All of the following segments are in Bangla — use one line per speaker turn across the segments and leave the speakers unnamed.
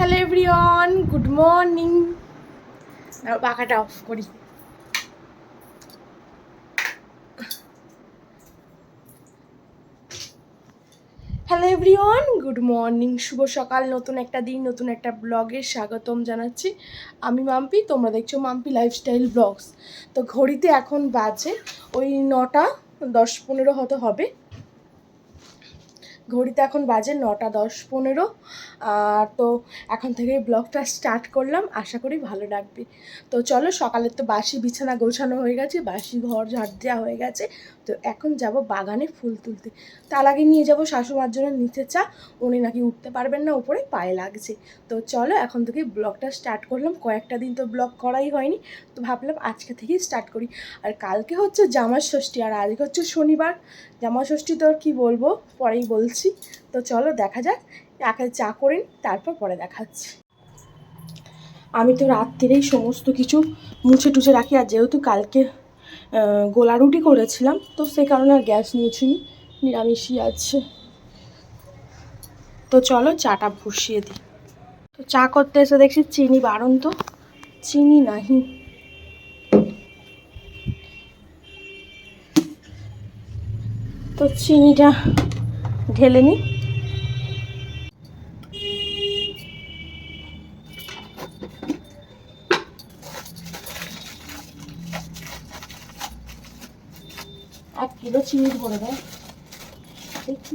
হ্যালো এভরিওয়ান গুড মর্নিং পাখাটা অফ করি। হ্যালো এভরিওয়ান গুড মর্নিং শুভ সকাল। নতুন একটা দিন নতুন একটা ব্লগে স্বাগতম জানাচ্ছি। আমি মাম্পি তোমরা দেখছ মাম্পি লাইফস্টাইল ব্লগস তো ঘড়িতে এখন বাজে ওই নটা দশ পনেরো হয়তো হবে। ঘড়িতে এখন বাজে নটা দশ পনেরো। তো এখন থেকে ব্লগটা স্টার্ট করলাম। আশা করি ভালো লাগবে। তো চলো সকালে তো বাসি বিছানা গোছানো হয়ে গেছে, বাসি ঘর ঝাড় দেওয়া হয়ে গেছে। তো এখন যাব বাগানে ফুল তুলতে। তার আগে নিয়ে যাব শাশুমার জন্য নিচে চা, উনি নাকি উঠতে পারবেন না, উপরে পায়ে লাগছে। তো চলো এখন থেকে ব্লগটা স্টার্ট করলাম। কয়েকটা দিন তো ব্লগ করাই হয়নি। তো ভাবলাম আজকে থেকেই স্টার্ট করি। আর কালকে হচ্ছে জামার ষষ্ঠী, আর আজকে হচ্ছে শনিবার। জামা ষষ্ঠী তো আর কী বলব, পরেই বলছি। তো চলো দেখা যাক আগে চা করে তারপর পরে দেখাচ্ছি। আমি তো রাত্রিরেই সমস্ত কিছু মুছে টুছে রাখি, আর যেহেতু কালকে গোলা রুটি করেছিলাম, তো সে কারণে আর গ্যাস মুছিনি, নিরামিষই আছে। তো চলো চাটা বসিয়ে দিই। তো চা করতে এসে দেখছি চিনি বারণ তো, চিনি নাহি। তো চিনিটা ঢেলে নিই চিনি ভরে দেয় দেখি।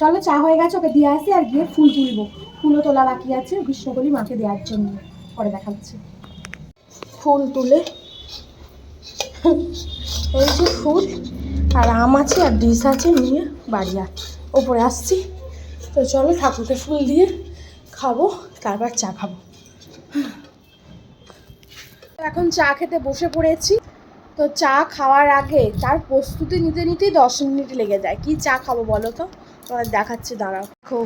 চলো, চা হয়ে গেছে, ওকে দিয়ে আসি আর গিয়ে ফুল তুলবো। ফুলও তোলা বাকি আছে কৃষ্ণকলি মাকে দেওয়ার জন্য। পরে দেখাচ্ছি ফুল তুলে। এই যে ফুল, আর আম আছে, আর ডিশ আছে নিয়ে বাড়ি আর ওপরে আসছি। তো চলো, ঠাকুরকে ফুল দিয়ে খাব, তারপর চা খাব। এখন চা খেতে বসে পড়েছি। তো চা খাওয়ার আগে তার প্রস্তুতি নিতে নিতেই দশ মিনিট লেগে যায়। কি চা খাব বলো তো? তোমাদের দেখাচ্ছি, দাঁড়াও। দেখো,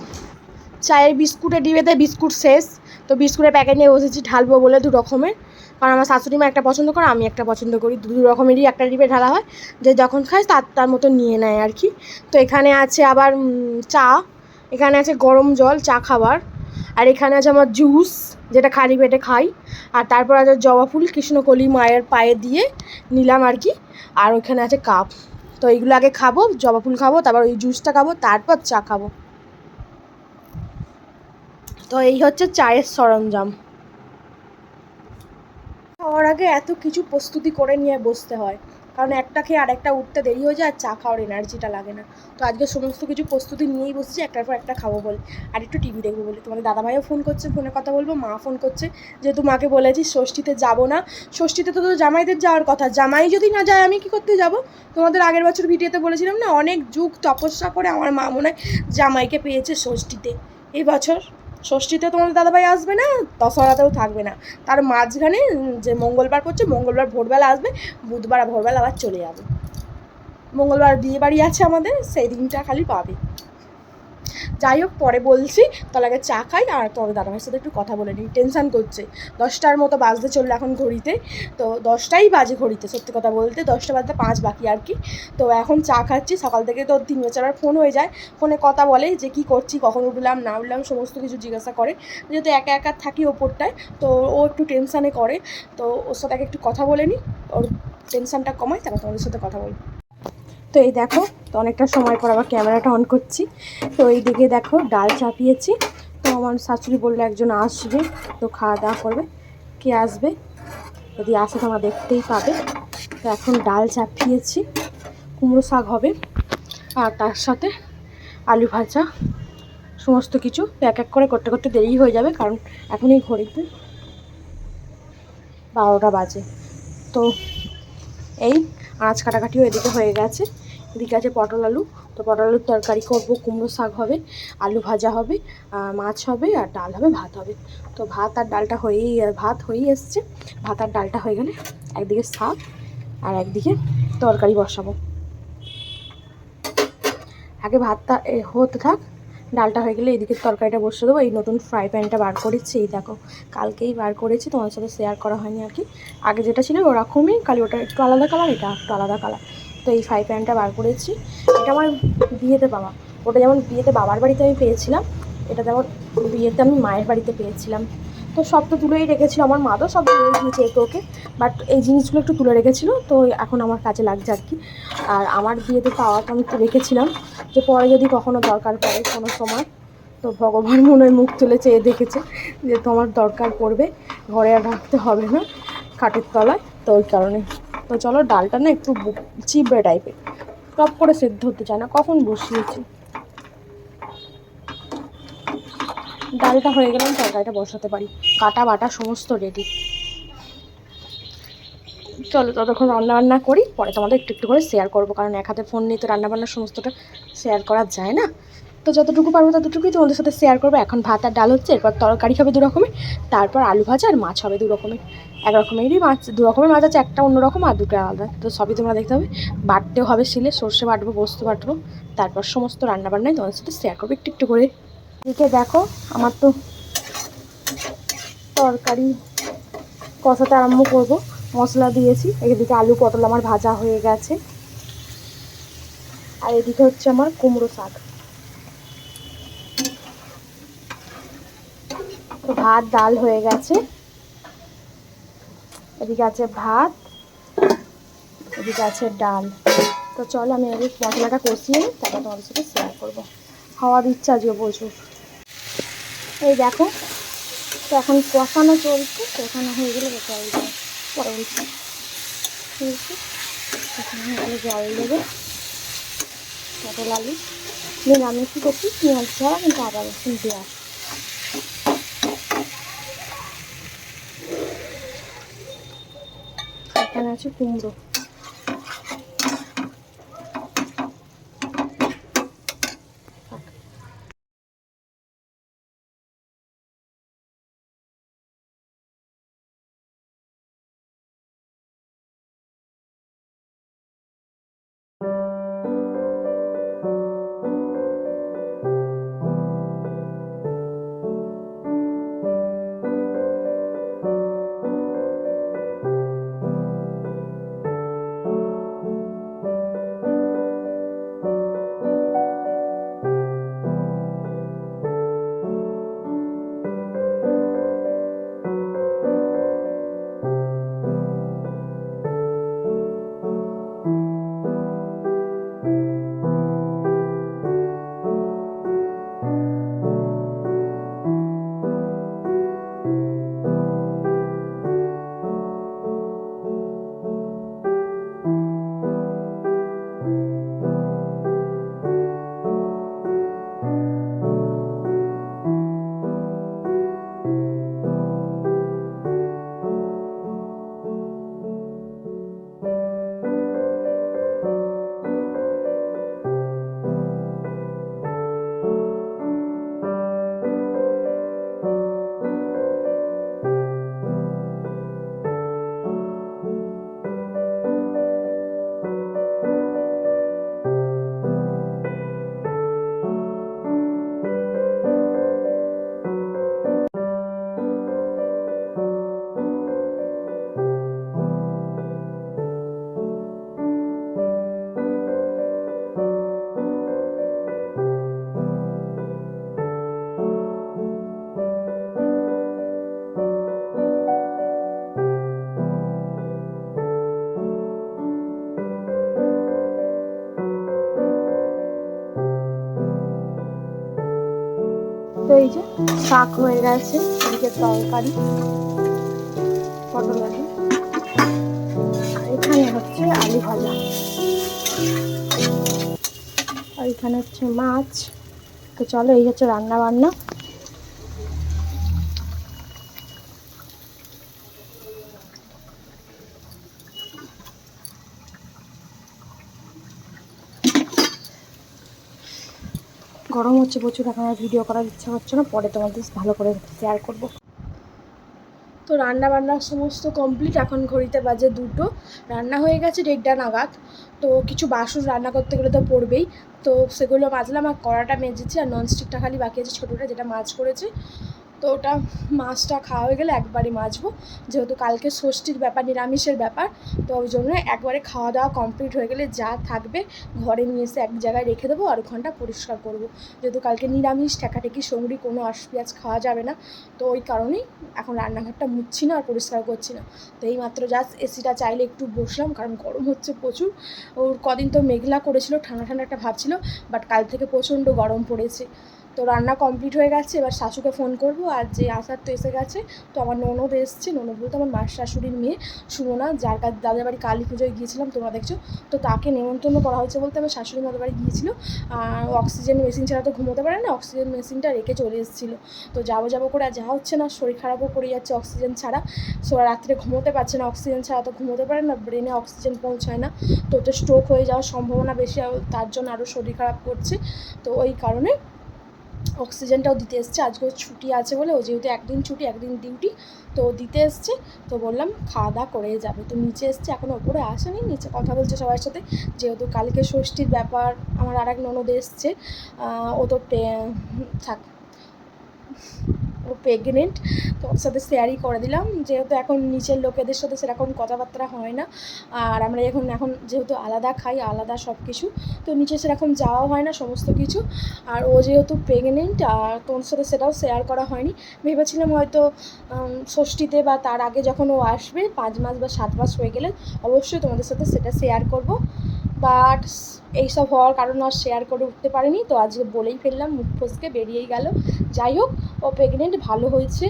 চায়ের বিস্কুটের ডিবেতে বিস্কুট শেষ। তো বিস্কুটের প্যাকেট নিয়ে বসেছি, ঢালবো বলে দু রকমের। কারণ আমার শাশুড়ি মা একটা পছন্দ করে, আমি একটা পছন্দ করি। দু রকমেরই একটা ডিবে ঢালা হয়। যে যখন খায়, তার তার মতো নিয়ে নেয় আর কি। তো এখানে আছে আবার চা। এখানে আছে গরম জল, চা খাবার। আর এখানে আছে আমার জুস, যেটা খালি পেটে খাই। আর তারপর আছে জবা ফুল, কৃষ্ণকলি মায়ের পায়ে দিয়ে নিলাম আর কি। আর ওইখানে আছে কাপ। তো এইগুলো আগে খাব, জবা ফুল খাব, তারপর ওই জুসটা খাব, তারপর চা খাব। তো এই হচ্ছে চায়ের সরঞ্জাম। খাওয়ার আগে এত কিছু প্রস্তুতি করে নিয়ে বসতে হয়। কারণ একটা খেয়ে আরেকটা উঠতে দেরি হয়ে যায় আর চা খাওয়ার এনার্জিটা লাগে না। তো আজকে সমস্ত কিছু প্রস্তুতি নিয়েই বসছি, একটার পর একটা খাব বলে। আর একটু টিভি দেখব বলে। তোমাদের দাদাভাইও ফোন করছে ফোনে কথা বলব মা ফোন করছে, যেহেতু মাকে বলেছি ষষ্ঠীতে যাব না। ষষ্ঠীতে তো তো জামাইদের যাওয়ার কথা। জামাই যদি না যায়, আমি কি করতে যাব? তোমাদের আগের বছর ভিডিওতে বলেছিলাম না, অনেক যুগ তপস্যা করে আমার মা মনে হয় জামাইকে পেয়েছে ষষ্ঠীতে। এই বছর ষষ্ঠীতে তোমাদের দাদাভাই আসবে না, দশহরাতেও থাকবে না। তার মাঝখানে যে মঙ্গলবার করছে, মঙ্গলবার ভোরবেলা আসবে, বুধবার ভোরবেলা আবার চলে যাবে। মঙ্গলবার বিয়ে বাড়ি আছে আমাদের, সেই দিনটা খালি পাবে। যাই হোক, পরে বলছি, তাহলে আগে চা খাই আর তোমাদের দাদাভাইয়ের সাথে একটু কথা বলে নিই। টেনশান করছে। দশটার মতো বাজতে চলল এখন ঘড়িতে। তো দশটাই বাজে ঘড়িতে, সত্যি কথা বলতে। দশটা বাজতে পাঁচ বাকি আর কি। তো এখন চা খাচ্ছি। সকাল থেকে তো তিন চারবার ফোন হয়ে যায়। ফোনে কথা বলে যে কি করছি, কখন উঠলাম, না উঠলাম, সমস্ত কিছু জিজ্ঞাসা করে। যেহেতু একা একা থাকি ওপরটায়, তো ও একটু টেনশানে করে। তো ওর সাথে একটু কথা বলে নিই। ওর টেনশানটা কমায় তারপর তোমাদের সাথে কথা বলি তো এই দেখো, তো অনেকটা সময় পর আবার ক্যামেরাটা অন করছি। তো এই দিকে দেখো, ডাল চাপিয়েছি। তো আমার শাশুড়ি বলল একজন আসবে, তো খাওয়া দাওয়া করবে। কে আসবে? যদি আসে তোমরা দেখতেই পাবে। তো এখন ডাল চাপিয়েছি, কুমড়ো শাক হবে, আর তার সাথে আলু ভাজা। সমস্ত কিছু এক এক করে করতে করতে দেরি হয়ে যাবে, কারণ এখনই ঘড়িতে বারোটা বাজে। তো এই আঁচ কাটাকাটিও এদিকে হয়ে গেছে। এদিকে আছে পটল আলু। তো পটল আলুর তরকারি করব, কুমড়ো শাক হবে, আলু ভাজা হবে মাছ হবে আর ডাল হবে, ভাত হবে। তো ভাত আর ডালটা হয়েই, ভাত হয়েই এসছে। ভাত আর ডালটা হয়ে গেলে একদিকে শাক আর একদিকে তরকারি বসাবো। আগে ভাতটা হতে থাক, ডালটা হয়ে গেলে এদিকে তরকারিটা বসিয়ে দেবো। এই নতুন ফ্রাই প্যানটা বার করেছি, এই দেখো, কালকেই বার করেছি তোমার সাথে শেয়ার করা হয়নি আর কি। আগে যেটা ছিল ওরকমই, খালি ওটা একটু আলাদা কালার এটা একটু আলাদা কালার তো এই ফ্রাই প্যানটা বার করেছি। এটা আমার বিয়েতে পাওয়া ওটা যেমন বিয়েতে বাবার বাড়িতে আমি পেয়েছিলাম, এটা যেমন বিয়েতে আমি মায়ের বাড়িতে পেয়েছিলাম। তো সব তো তুলেই রেখেছিল, আমার মা তো সব তুলে দিয়েছে একে ওকে বাট এই জিনিসগুলো একটু তুলে রেখেছিল, তো এখন আমার কাজে লাগছে আর কি। আর আমার বিয়েতে পাওয়া তো আমি তো রেখেছিলাম, যে পরে যদি কখনো দরকার পড়ে কোনো সময়, তো ভগবান মনে হয় মুখ তুলে চেয়ে দেখেছে যে তোমার দরকার পড়বে, ঘরে আর রাখতে হবে না, খাটের তলায়, তো ওই কারণে। তো চলো ডালটা না একটু চিবড়ে টাইপের টপ করে সেদ্ধ হতে চায় না, কখন বসিয়েছি? ডালটা হয়ে গেলে আমি তরকারিটা বসাতে পারি। কাটা বাটা সমস্ত রেডি চলো ততক্ষণ রান্না বান্না করি, পরে তোমাদের একটু একটু করে শেয়ার করব, কারণ এক হাতে ফোন নিয়ে তো রান্নাবান্নার সমস্তটা শেয়ার করা যায় না। তো যতটুকু পারব ততটুকুই তোমাদের সাথে শেয়ার করব। এখন ভাত আর ডাল হচ্ছে, এরপর তরকারি হবে দু রকমের তারপর আলু ভাজা আর মাছ হবে দু রকমের এক রকমেরই মাছ দু রকমের মাছ আছে, একটা অন্যরকম আর দুটো আলাদা। তো সবই তোমরা দেখতে হবে বাটতেও হবে শিলে, সর্ষে বাটবো, পোস্ত বাটবো, তারপর সমস্ত রান্নাবান্নায় তোমাদের সাথে শেয়ার করব একটু একটু করে। এদিকে দেখো, আমার তো তরকারি কষাতে আরম্ভ করব। মশলা দিয়েছি, এদিকে আলু, পটল আমার ভাজা হয়ে গেছে। আর এদিকে হচ্ছে আমার কুমড়ো শাক। ভাত, ডাল হয়ে গেছে। এদিকে আছে ভাত, এদিকে আছে ডাল। তো চলো আমি আগে মশলাটা কষিয়ে তারপর তোমাদের সাথে শেয়ার করব। খাওয়ার ইচ্ছা আজকে প্রচুর। এই দেখো, তো এখন কষানো চলছে কষানো হয়ে গেলে জল দেবো পরে বলছি ঠিক হয়ে গেলে জল দেবো। পটল আলু। নিরামিষ করছি পেঁয়াজ ছাড়া কিন্তু রসুন দেওয়া এখানে আছে কুমড়ো শাক হয়ে গেছে, এদিকে তরকারি, পটল আলু আর এখানে হচ্ছে আলু ভাজা। আর এখানে হচ্ছে মাছ। তো চলো, এই হচ্ছে রান্না বান্না গরম হচ্ছে প্রচুর এখন আর ভিডিও করার ইচ্ছা হচ্ছে না। পরে তোমাদের ভালো করে শেয়ার করব। তো রান্না বান্নার সমস্ত কমপ্লিট এখন ঘড়িতে বাজে দুটো। রান্না হয়ে গেছে দেড়টা নাগাদ। তো কিছু বাসন রান্না করতে গেলে তো পড়বেই। তো সেগুলো মাজলাম আর কড়াটা মেজেছি আর ননস্টিকটা খালি বাকি আছে ছোটোটা যেটা মাছ করেছে। তো ওটা মাছটা খাওয়া হয়ে গেলে একবারই মাজবো। যেহেতু কালকে ষষ্ঠীর ব্যাপার, নিরামিষের ব্যাপার, তো ওই জন্য একবারে খাওয়া দাওয়া কমপ্লিট হয়ে গেলে যা থাকবে ঘরে নিয়ে এসে এক জায়গায় রেখে দেবো আর ওখানটা পরিষ্কার করব। যেহেতু কালকে নিরামিষ, ঠেকাঠেকি, সঙ্গড়ি, কোনো আশ, পেঁয়াজ খাওয়া যাবে না। তো ওই কারণেই এখন রান্নাঘরটা মুছছি না আর পরিষ্কার করছি না। তো এই মাত্র জাস্ট এসিটা চাইলে একটু বসলাম, কারণ গরম হচ্ছে প্রচুর। ওর কদিন তো মেঘলা করেছিল, ঠান্ডা ঠান্ডা একটা ভাব ছিল বাট কাল থেকে প্রচণ্ড গরম পড়েছে। তো রান্না কমপ্লিট হয়ে গেছে, এবার শাশুকে ফোন করব আর যে আসার তো এসে গেছে, তো আমার ননদ এসছে, ননদ বলতে আমার মার শাশুড়ির মেয়ে, সুমনা, যার কাছে দাদার বাড়ি কালী পুজোয় গিয়েছিলাম, তোমরা দেখছ, তো তাকে নেমন্তন্ন করা হয়েছে বলতে আমার শাশুড়ি মাদের বাড়ি গিয়েছিল, আর অক্সিজেন মেশিন ছাড়া তো ঘুমোতে পারে না অক্সিজেন মেশিনটা রেখে চলে এসেছিল, তো যাব যাব করে আর যাওয়া হচ্ছে না, শরীর খারাপও করে যাচ্ছে অক্সিজেন ছাড়া সো রাত্রে ঘুমোতে পারছে না অক্সিজেন ছাড়া তো ঘুমোতে পারে না ব্রেনে অক্সিজেন পৌঁছায় না, তো ওটা স্ট্রোক হয়ে যাওয়ার সম্ভাবনা বেশি তার জন্য আরও শরীর খারাপ করছে, তো ওই কারণে অক্সিজেনটাও দিতে এসছে। আজকে ছুটি আছে বলে, ও যেহেতু একদিন ছুটি, একদিন ডিউটি, তো দিতে এসছে। তো বললাম, খাওয়া দাওয়া করে যাবে। তো নিচে এসছে, এখন ওপরে আসেনি, নিচে কথা বলছে সবার সাথে। যেহেতু কালকে ষষ্ঠীর ব্যাপার, আমার আর এক ননদ এসছে ও তো থাক ও প্রেগনেন্ট তো ওর সাথে শেয়ারই করে দিলাম। যেহেতু এখন নিচের লোকেদের সাথে সেরকম কথাবার্তা হয় না, আর আমরা এখন এখন যেহেতু আলাদা খাই, আলাদা সব কিছু তো নিচে সেরকম যাওয়া হয় না, সমস্ত কিছু। আর ও যেহেতু প্রেগনেন্ট আর তোর সাথে সেটাও শেয়ার করা হয়নি। ভেবেছিলাম হয়তো ষষ্ঠীতে বা তার আগে যখন ও আসবে, পাঁচ মাস বা সাত মাস হয়ে গেলে অবশ্যই তোমাদের সাথে সেটা শেয়ার করব। বাট এইসব হওয়ার কারণে আর শেয়ার করে উঠতে পারিনি। তো আজকে বলেই ফেললাম, মুখ ফসকে বেরিয়েই গেল। যাই হোক, ও প্রেগনেন্ট ভালো হয়েছে।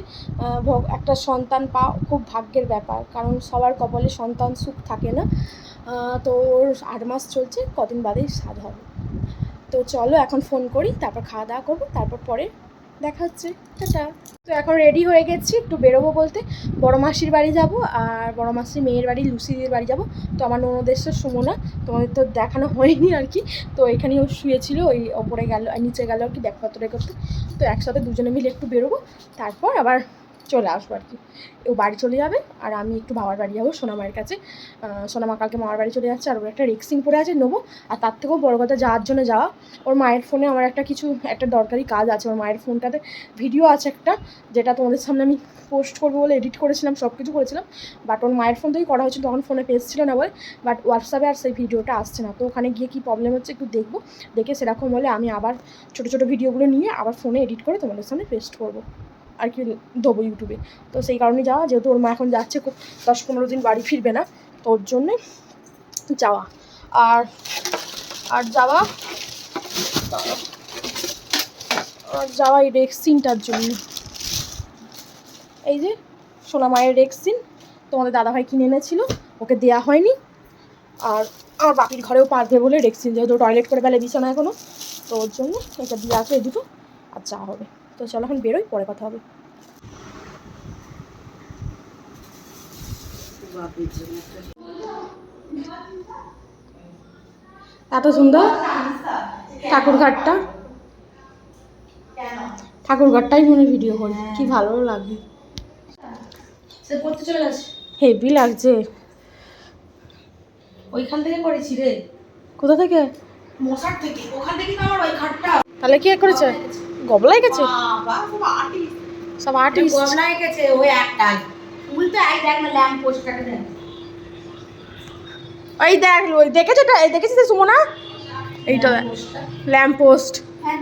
একটা সন্তান পাওয়া খুব ভাগ্যের ব্যাপার। কারণ সবার কপালে সন্তান সুখ থাকে না। তো ওর আট মাস চলছে, কদিন বাদেই স্বাদ হবে। তো চলো এখন ফোন করি, তারপর খাওয়া দাওয়া করব, তারপর পরে দেখা হচ্ছে। টাটা! তো এখন রেডি হয়ে গেছি, একটু বেরোবো বলতে। বড় মাসির বাড়ি যাব আর বড় মাসির মেয়ের বাড়ি, লুসিদের বাড়ি যাব। তো আমার ননদের সুমনা, তোমাদের তো দেখানো হয়নি আর কি। তো এখানে ও শুয়েছিল, ওই ওপরে গেল আর নিচে গেল আর কি ব্যাগপত্র করতে। তো একসাথে দুজনে মিলে একটু বেরোবো, তারপর আবার চলে আসব আর কি। ও বাড়ি চলে যাবে আর আমি একটু বাবার বাড়ি যাব সোনামায়ের কাছে। সোনামা কালকে মামার বাড়ি চলে যাচ্ছে আর ওর একটা রেক্সিং পরে আছে নেব। আর তার থেকেও বড় কথা যাওয়ার জন্য যাওয়া। ওর মায়ের ফোনে আমার একটা কিছু, একটা দরকারি কাজ আছে ওর মায়ের ফোনটাতে। ভিডিও আছে একটা, যেটা তোমাদের সামনে আমি পোস্ট করব বলে এডিট করেছিলাম, সব কিছু করেছিলাম। বাট ওর মায়ের ফোন থেকেই করা হয়েছিল, তখন ফোনে পেজ ছিল না বলে। বাট হোয়াটসঅ্যাপে আর সেই ভিডিওটা আসছে না। তো ওখানে গিয়ে কী প্রবলেম হচ্ছে একটু দেখব। দেখে সেরকম হলে আমি আবার ছোটো ছোটো ভিডিওগুলো নিয়ে আবার ফোনে এডিট করে তোমাদের সামনে পেস্ট করব। আর কি দেবো ইউটিউবে। তো সেই কারণে যাওয়া, যেহেতু ওর মা এখন যাচ্ছে খুব দশ পনেরো দিন বাড়ি ফিরবে না, তো ওর জন্যে যাওয়া। আর আর যাওয়া আর যাওয়া এই রেক্সিনটার জন্য। এই যে সোনা মায়ের রেক্সিন তোমাদের দাদাভাই কিনে এনেছিল, ওকে দেয়া হয়নি। আর আমার বাপির ঘরেও পারবে বলে রেক্সিন যেহেতু টয়লেট করে ফেলে বিছানা এখনও তো ওর জন্য এটা দিয়ে আসবে এই দুটো, আর যাওয়া হবে। তো চলো এখন বেরোই পরে কথা হবে। এত সুন্দর ঠাকুরঘাটটা। ঠাকুরঘাটটাই মনে ভিডিও করি কি ভালো
গেছে
হেভি লাগছে।
ওইখান থেকে করেছি রে।
কোথা থেকে?
মশার থেকে। ওখান থেকে আমার ওই খাটটা
তাহলে কি করেছে? গবলাই গেছে? সব আর্টিস্ট
গমলায় গেছে ওই একটাই ফুল তো এই দেখ না ল্যাম্প পোস্টটাকে দেখ।
ওই দেখ ওই দেখেছ এটা? এই দেখেছিস সুমনা? এইটা ল্যাম্প পোস্ট
হ্যাঁ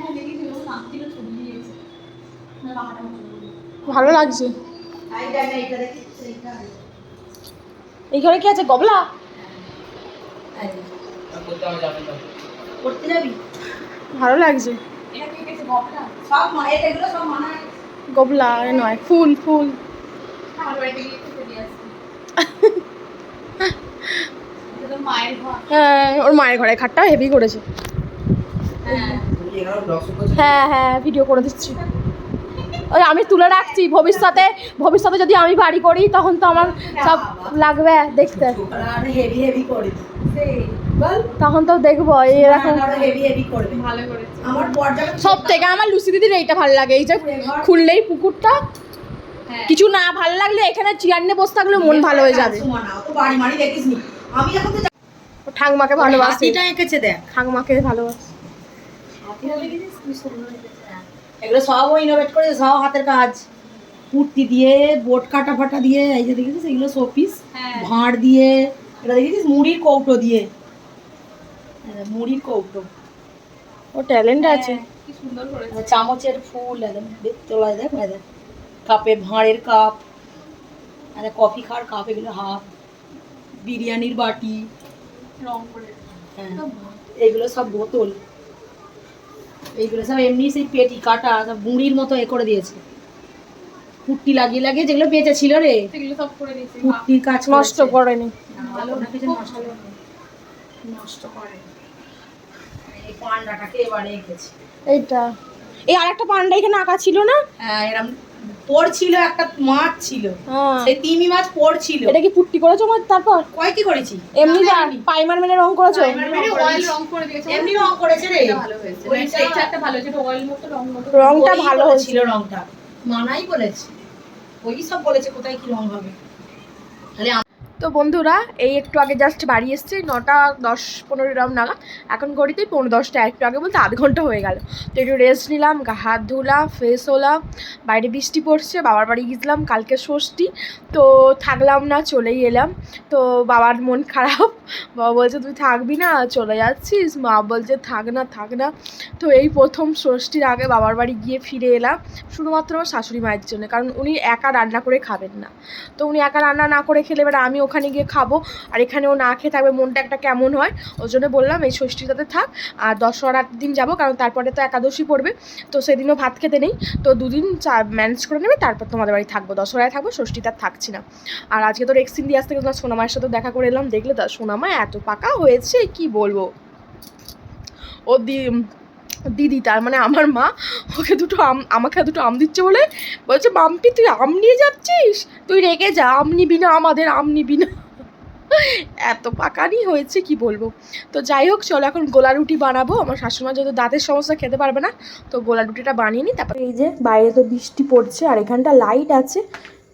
হ্যাঁ বাবাটা
ভালো লাগছে।
এই
ঘরে কি আছে? গবলা? ভালো লাগছে।
মানা
গোবলা নয় ফুল ফুল। হ্যাঁ ওর মায়ের ঘরে খাটটা হেভি করেছে।
হ্যাঁ
হ্যাঁ হ্যাঁ ভিডিও করে দিচ্ছি। ওই আমি তুলে রাখছি ভবিষ্যতে ভবিষ্যতে যদি আমি বাড়ি করি তখন তো আমার সব লাগবে দেখতে।
হেভি হেভি করে।
তখন তো দেখব এরকম
হেভি হেভি করবে।
ভালো করেছে।
আমার পর্যায়ে
সব থেকে আমার লুচি দিদির এইটা ভালো লাগে এই যে খুললেই পুকুরটা
হ্যাঁ।
কিছু না ভালো লাগলে এখানে চেয়ার নিয়ে বসে থাকলে মন ভালো হয়ে যাবে। ঠাকমাকে ভালোবাসি।
এঁকেছে দেখ।
ঠাকমাকে ভালোবাসি।
হ্যাঁ।
এগুলো সব ইনোভেট করেছে সব হাতের কাজ। কুর্তি দিয়ে বোট কাটা ফাটা দিয়ে এই যে দেখেছিস এগুলো শোপিস
হ্যাঁ।
ভাঁড় দিয়ে এটা দেখেছিস মুড়ির কৌটো দিয়ে। মুড়ির কৌটো।
ও ট্যালেন্ট আছে।
হ্যাঁ, কি সুন্দর করেছে।
চামচের ফুল একদম তোলায় দেখ এই দেখ। কাপে ভাঁড়ের কাপ আর কফি খাওয়ার কাপ এগুলো হাফ। বিরিয়ানির বাটি।
রং করে।
হ্যাঁ এইগুলো সব বোতল। এইগুলো সব এমনি সেই পেটি কাটা সব বুড়ির মতো এ করে দিয়েছে। কুর্তি লাগিয়ে লাগিয়ে যেগুলো বেঁচে ছিল রে
সেগুলো সব করে দিয়েছি।
কুর্তির কাজ
নষ্ট করেনি।
ভালো না কিছু নষ্ট। নষ্ট করে। এই পান্ডাটাকে এবারে এঁকেছি?
এইটা। এই আরেকটা পান্ডা এখানে আঁকা ছিল না?
হ্যাঁ এরম পড়ছিল একটা মাছ ছিল।
হ্যাঁ।
সেই তিমি মাছ পড়ছিল
এটা কি পুট্টি করেছ আমার তারপর?
কয় কি করেছি?
এমনি পাইমার মেনে রং করেছ?
মানে রং করে দিয়েছে।
এমনি রং করেছে রে।
ভালো হয়েছে।
ওইটা-
এইটা একটা ভালো হয়েছে। অয়েল মতো রং মতো।
রংটা ভালো হয়েছিল
রংটা। মানাই বলেছে। ওই সব বলেছে কোথায় কি রং হবে। তাহলে
তো বন্ধুরা, এই একটু আগে জাস্ট বাড়ি এসেছি, নটা দশ পনেরো এরম নাগাদ। এখন ঘড়িতেই পনেরো দশটা, একটু আগে বলতে আধ ঘণ্টা হয়ে গেল। তো একটু রেস্ট নিলাম হাত ধুলাম ফ্রেশ হলাম, বাইরে বৃষ্টি পড়ছে, বাবার বাড়ি গেছিলাম কালকে ষষ্ঠী। তো থাকলাম না, চলেই এলাম। তো বাবার মন খারাপ, বাবা বলছে, তুই থাকবি না, চলে যাচ্ছিস? মা বলছে, থাক না থাক না। তো এই প্রথম ষষ্ঠীর আগে বাবার বাড়ি গিয়ে ফিরে এলাম, শুধুমাত্র আমার শাশুড়ি মায়ের জন্য, কারণ উনি একা রান্না করে খাবেন না। তো উনি একা রান্না না করে খেলে, এবার আমি ওখানে গিয়ে খাব। আর এখানেও না খেয়ে থাকবে, মনটা একটা কেমন হয় ওই জন্য বললাম, এই ষষ্ঠীটাতে থাক। আর দশহরার দিন যাব, কারণ তারপরে তো একাদশী পড়বে। তো সেদিনও ভাত খেতে নেই। তো দুদিন চা, ম্যানেজ করে নেবে, তারপর তোমাদের বাড়ি থাকব। দশহরায় থাকব, ষষ্ঠীতে আর থাকছি না। আর আজকে তো রেক্সিন দিয়ে আসতে তোমার সোনামায়ের সাথে দেখা করে এলাম। দেখলে সোনামা এত পাকা হয়েছে, কি বলব? ও দি দিদি, তার মানে আমার মা ওকে দুটো আম, আমাকে দুটো আম দিচ্ছে বলে বলছে, মাম্পি, তুই আম নিয়ে যাচ্ছিস? তুই রেগে যা, আম নিবি না, আমাদের আম নিবি না। এত পাকানি হয়েছে, কি বলব? তো যাই হোক, চলো এখন গোলা রুটি বানাবো। আমার শাশুড়ি মা যেহেতু দাঁতের সমস্যা, খেতে পারবে না, তো গোলা রুটিটা বানিয়ে নিই, তারপর এই যে বাইরে তো বৃষ্টি পড়ছে, আর এখানটা লাইট আছে।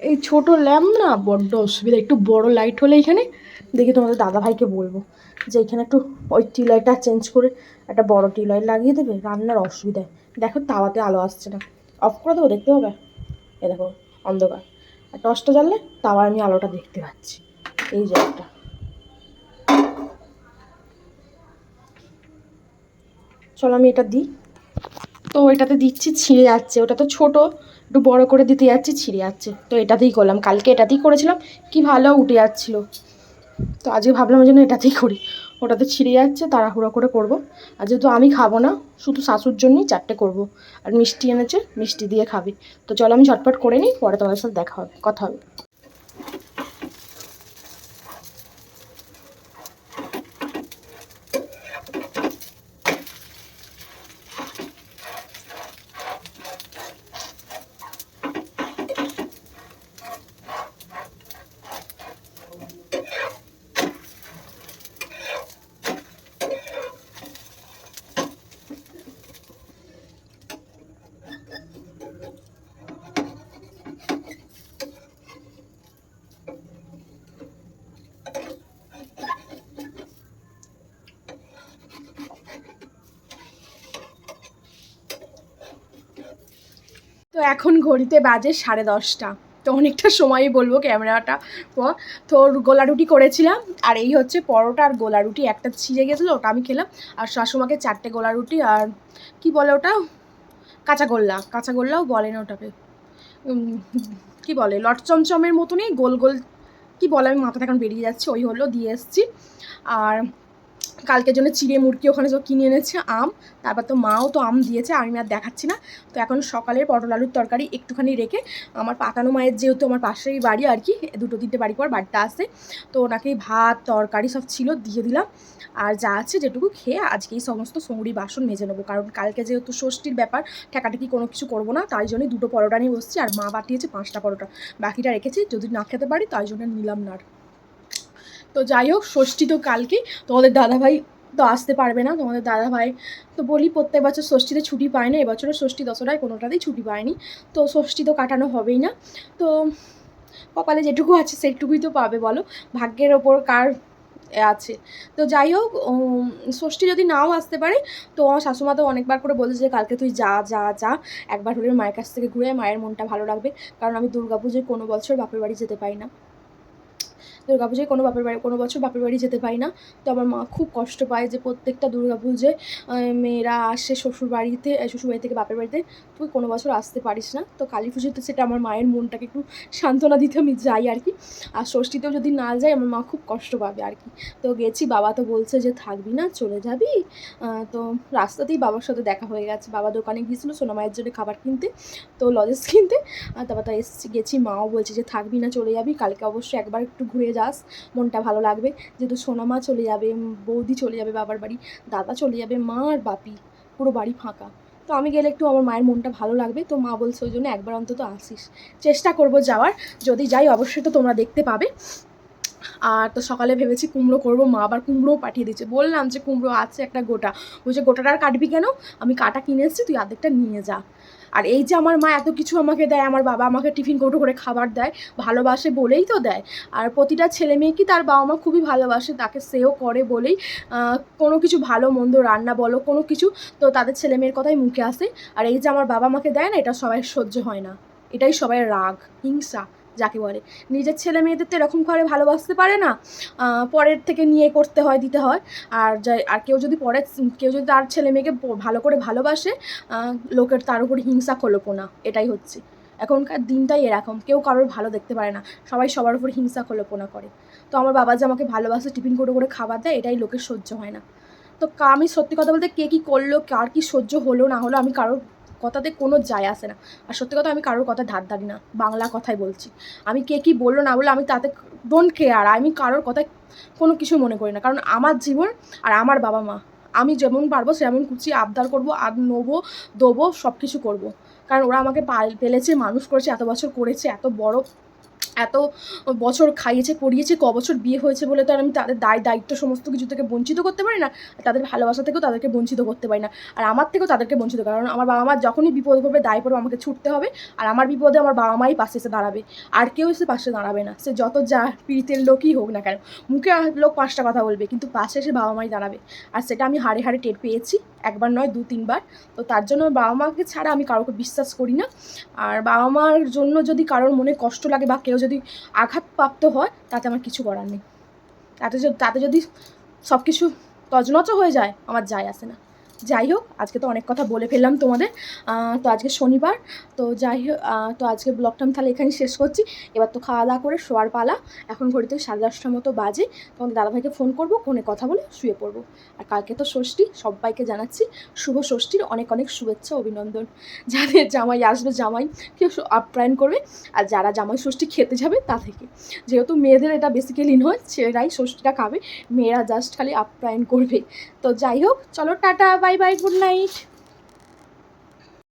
এই ছোট ল্যাম্প না, বড্ড অসুবিধা, একটু বড় লাইট হলে এখানে। দেখি তোমাদের দাদা ভাইকে বলব। যে এখানে একটু ওই টিউবলাইটটা চেঞ্জ করে একটা বড় টিউবলাইট লাগিয়ে দেবে, রান্নার অসুবিধায় দেখো তাওয়াতে আলো আসছে না। অফ করে দেবো, দেখতে পাবে? এ দেখো, অন্ধকার। আর টর্চটা জ্বাললে তাওয়ার আমি আলোটা দেখতে পাচ্ছি। এই একটা। চলো আমি এটা দিই। তো এটাতে দিচ্ছি, ছিঁড়ে যাচ্ছে। ওটা তো ছোট, একটু বড় করে দিতে যাচ্ছি, ছিঁড়ে যাচ্ছে। তো এটাতেই করলাম। কালকে এটাতেই করেছিলাম। কি ভালো উঠে যাচ্ছিল। তো আজকে ভাবলাম যেন এটাতেই করি। ওটাতে ছিঁড়ে যাচ্ছে, তাড়াহুড়া করে করব। আর যেহেতু আমি খাব না, শুধু শাশুর জন্যই চারটে করব। আর মিষ্টি এনেছে, মিষ্টি দিয়ে খাবি। তো চলো আমি ঝটপট করে নিই, পরে তোমাদের সাথে দেখা হবে, কথা হবে। তো এখন ঘড়িতে বাজে সাড়ে দশটা। তো অনেকটা সময়ই বলব ক্যামেরাটা। পর তো গোলা রুটি করেছিলাম, আর এই হচ্ছে পরোটা আর গোলা রুটি একটা ছিঁড়ে গেছিল, ওটা আমি খেলাম। আর শাশুমাকে চারটে গোলা রুটি আর কি বলে ওটা? কাঁচা গোল্লা। কাঁচা গোল্লাও বলে না ওটাকে। কি বলে? লট চমচমের মতনই গোল গোল, কি বলে আমি মাথা এখন বেরিয়ে যাচ্ছি, ওই হলো দিয়ে এসছি। আর কালকের জন্য চিড়ে মুরগি ওখানে সব কিনে এনেছে, আম, তারপর তো মাও তো আম দিয়েছে আমি আর দেখাচ্ছি না। তো এখন সকালের পটল আলুর তরকারি একটুখানি রেখে আমার পাকানো মায়ের যেহেতু আমার পাশেই বাড়ি আর কি দুটো তিনটে বাড়ি পর বাড়িতে আসে তো ওনাকে ভাত, তরকারি সব ছিল দিয়ে দিলাম। আর যা আছে যেটুকু খেয়ে আজকে এই সমস্ত সঙ্গুরি বাসন মেজে নেব, কারণ কালকে যেহেতু ষষ্ঠীর ব্যাপার ঠেকাটেকি কোনো কিছু করব না, তাই জন্যই দুটো পরোটা নিয়ে বসছি, আর মা বাটিয়েছে পাঁচটা পরোটা। বাকিটা রেখেছি, যদি না খেতে পারি তাই জন্য নিলাম না আর তো যাই হোক ষষ্ঠী তো কালকে। তোমাদের দাদাভাই তো আসতে পারবে না, তোমাদের দাদাভাই তো বলি প্রত্যেক বছর ষষ্ঠীতে ছুটি পায় না, এবছরও ষষ্ঠী দশরায় কোনোটাতেই ছুটি পায়নি। তো ষষ্ঠী তো কাটানো হবেই না। তো কপালে যেটুকু আছে সেটুকুই তো পাবে বলো, ভাগ্যের ওপর কার আছে। তো যাই হোক ষষ্ঠী যদি নাও আসতে পারে, তো আমার শাশুমা তো অনেকবার করে বলেছে যে কালকে তুই যা যা যা, একবার হলে মায়ের কাছ থেকে ঘুরে মায়ের মনটা ভালো লাগবে কারণ আমি দুর্গাপুজোয় কোনো বছর বাপের বাড়ি যেতে পারি না। দুর্গাপুজোয় কোনো বাপের বাড়ি, কোনো বছর বাপের বাড়ি যেতে পারি না। তো আমার মা খুব কষ্ট পায় যে প্রত্যেকটা দুর্গাপুজোয় মেয়েরা আসে শ্বশুর বাড়িতে শ্বশুর বাড়ি থেকে বাপের বাড়িতে। তুই কোনো বছর আসতে পারিস না। তো কালী পুজোতে সেটা আমার মায়ের মনটাকে একটু সান্ত্বনা দিতে আমি যাই আর কি। আর ষষ্ঠীতেও যদি না যাই, আমার মা খুব কষ্ট পাবে আর কি। তো গেছি, বাবা তো বলছে যে থাকবি না, চলে যাবি। তো রাস্তাতেই বাবার সাথে দেখা হয়ে গেছে। বাবা দোকানে গিয়েছিল সোনা মায়ের জন্য খাবার কিনতে, তো লজেস কিনতে। তারপর তো এসছি, গেছি, মাও বলছে যে থাকবি না, চলে যাবি। কালকে অবশ্যই একবার একটু ঘুরে যাস, মনটা ভালো লাগবে। যেহেতু সোনামা চলে যাবে বৌদি চলে যাবে বাবার বাড়ি, দাদা চলে যাবে মা আর বাপি, পুরো বাড়ি ফাঁকা। তো আমি গেলে একটু আমার মায়ের মনটা ভালো লাগবে। তো মা বলছে, ওই জন্য একবার অন্তত আসিস। চেষ্টা করব যাওয়ার। যদি যাই, অবশ্যই তো তোমরা দেখতে পাবে। আর তো সকালে ভেবেছি কুমড়ো করব, মা আবার কুমড়োও পাঠিয়ে দিচ্ছে বললাম যে কুমড়ো আছে একটা গোটা। বলছে, গোটাটা আর কাটবি কেন? আমি কাটা কিনে এসেছি, তুই অর্ধেকটা নিয়ে যা। আর এই যে আমার মা এত কিছু আমাকে দেয়, আমার বাবা আমাকে টিফিন কৌটো করে খাবার দেয়, ভালোবাসে বলেই তো দেয়। আর প্রতিটা ছেলে মেয়েকে তার বাবা মা খুবই ভালোবাসে, তাকে সেও করে বলেই। কোনো কিছু ভালো, মন্দ রান্না বলো, কোনো কিছু, তো তাদের ছেলে মেয়ের কথাই মুখে আসে। আর এই যে আমার বাবা মাকে দেয় না, এটা সবাই সহ্য হয় না। এটাই সবাই রাগ, হিংসা। যাকে বলে। নিজের ছেলে মেয়েদের তো এরকম করে ভালোবাসতে পারে না পরের থেকে নিয়ে করতে হয়, দিতে হয়। আর যাই, আর কেউ যদি পরের, কেউ যদি তার ছেলে মেয়েকে ভালো করে ভালোবাসে লোকের তার উপর হিংসা খোলপোনা এটাই হচ্ছে। এখনকার দিনটাই এরকম, কেউ কারোর ভালো দেখতে পারে না, সবাই সবার উপর হিংসা খোলপোনা করে। তো আমার বাবা যে আমাকে ভালোবাসে, টিফিন করে করে খাবার দেয়, এটাই লোকের সহ্য হয় না। তো আমি সত্যি কথা বলতে কে কী করল, কার কী সহ্য হলো না হলো, আমি কারোর কথাতে কোনো যায় আসে না। আর সত্যি কথা আমি কারোর কথা ধার ধারি না, বাংলা কথাই বলছি। আমি কে কী বলল না বলল আমি তাতে ডোন্ট কেয়ার আমি কারোর কথায় কোনো কিছু মনে করি না। কারণ আমার জীবন আর আমার বাবা মা, আমি যেমন পারব সেমন কুচিয়ে আবদার করব, আর নেব, দেবো সব কিছু করব। কারণ ওরা আমাকে পাল, পেলেছে, মানুষ করেছে, এত বছর করেছে, এত বড় এত বছর খাইয়েছে, পড়িয়েছে, ক বছর বিয়ে হয়েছে বলে তো আর আমি তাদের দায়, দায়িত্ব সমস্ত কিছু থেকে বঞ্চিত করতে পারি না তাদের ভালোবাসা থেকেও তাদেরকে বঞ্চিত করতে পারি না। আর আমার থেকেও তাদেরকে বঞ্চিত কারণ আমার বাবা মা যখনই বিপদ পড়বে, দায় পড়বে, আমাকে ছুটতে হবে, আর আমার বিপদে আমার বাবা মাই পাশে এসে দাঁড়াবে, আর কেউ এসে পাশে দাঁড়াবে না। সে যত যা পীড়িতের লোকই হোক না কেন, মুখে লোক পাঁচটা কথা বলবে, কিন্তু পাশে এসে বাবা মাই দাঁড়াবে। আর সেটা আমি হাড়ে হাড়ে টের পেয়েছি, একবার নয়, দু, তিনবার। তো তার জন্য বাবা মাকে ছাড়া আমি কারোকে বিশ্বাস করি না। আর বাবা মার জন্য যদি কারোর মনে কষ্ট লাগে বা কেউ যদি আঘাতপ্রাপ্ত হয়, তাতে আমার কিছু করার নেই। তাতে তাতে যদি সব কিছু তজনচ হয়ে যায়, আমার যায় আসে না। যাই হোক, আজকে তো অনেক কথা বলে ফেললাম তোমাদের। তো আজকে শনিবার, তো যাই হোক তো আজকে ব্লগটা আমি তাহলে এখানেই শেষ করছি। এবার তো খাওয়া দাওয়া করে শোয়ার পালা। এখন ঘড়িতে সাড়ে দশটার মতো বাজে। তোমাদের দাদাভাইকে ফোন করব, ফোনে কথা বলে শুয়ে পড়ব। আর কালকে তো ষষ্ঠী, সবাইকে জানাচ্ছি শুভ ষষ্ঠীর অনেক অনেক শুভেচ্ছা, অভিনন্দন। যাদের জামাই আসবে, জামাই কেউ আপ্যায়ন করবে। আর যারা জামাই ষষ্ঠী খেতে যাবে, তা থেকে। যেহেতু মেয়েদের এটা বেসিক্যালি নয়, ছেলেরাই ষষ্ঠীটা খাবে। মেয়েরা জাস্ট খালি আপ্যায়ন করবে। তো যাই হোক, চলো tata bye bye good night